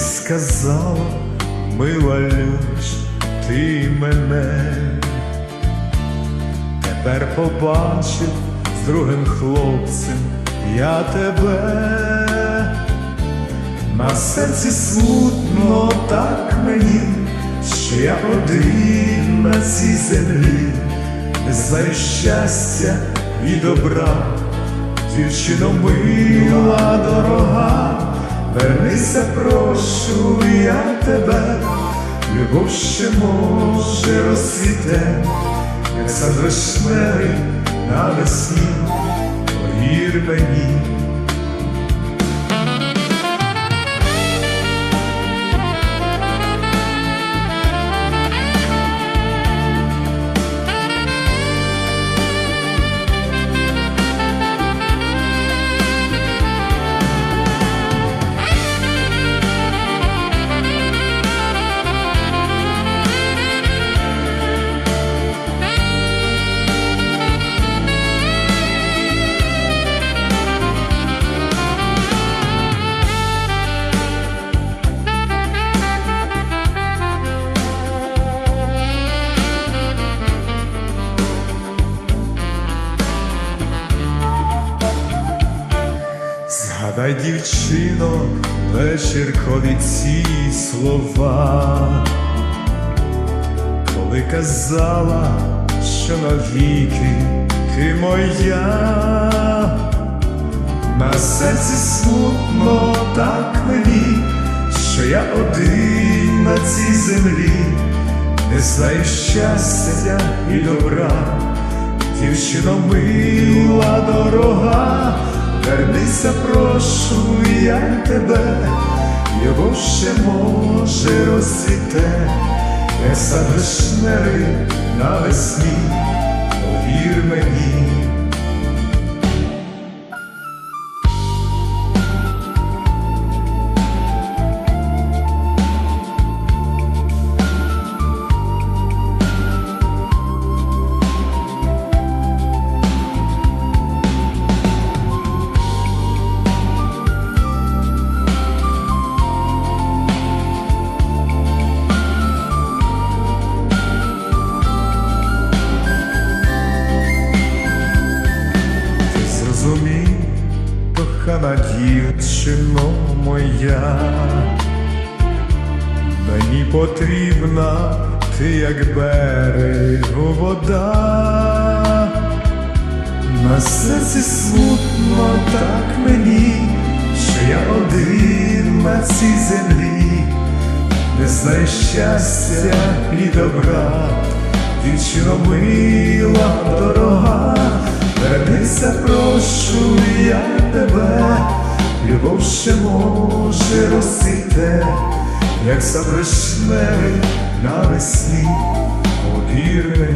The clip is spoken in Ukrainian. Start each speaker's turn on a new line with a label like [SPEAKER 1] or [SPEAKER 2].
[SPEAKER 1] сказала, мила люш, ти мене. Тепер побачив з другим хлопцем я тебе, на серці смутно так мені, що я один на цій землі, не знаю щастя і добра, дівчино мила дорога, вернися, прошу я тебе, любов ще може розсвіте, як сад вишневий навесні, повір мені. Згадай, дівчино, вечіркові ці слова, коли казала, що навіки ти моя, на серці смутно так мені, що я один на цій землі, не знаю щастя і добра, дівчино мила дорога. Вернися, прошу я тебе, його ще може розцвіте, як сад вишневий навесні, повір мені. Кохана дівчино моя, мені потрібна ти, як берегу вода, на серці смутно так мені, що я один на цій землі, не знаю щастя і добра, дівчино мила дорога, вернися, прошу я тебе, любов ще може розцвіте, як вишневий навесні, повір.